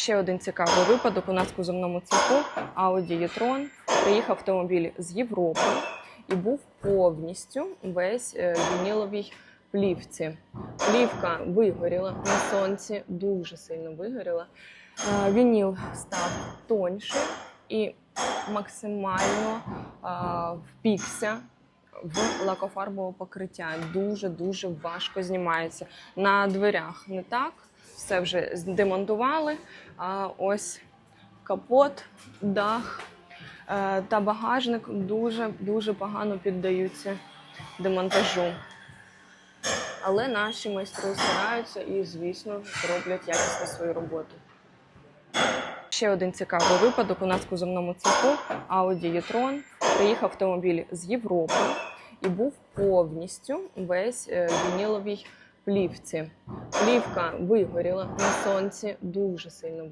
Ще один цікавий випадок у нас в кузовному цеху Audi e-tron. Приїхав автомобіль з Європи і був повністю весь е, в вініловій плівці. Плівка вигоріла на сонці, дуже сильно вигоріла. Е, Вініл став тонший і максимально е, впікся в лакофарбове покриття. Дуже дуже важко знімається. На дверях не так. Все вже демонтували. А ось капот, дах е, та багажник дуже дуже погано піддаються демонтажу. Але наші майстри стараються і, звісно, роблять якісно свою роботу. Ще один цікавий випадок у нас в кузовному цеху Audi e-tron. Приїхав автомобіль з Європи і був повністю весь е, вініловій плівці. Плівка вигоріла на сонці, дуже сильно вигоріла.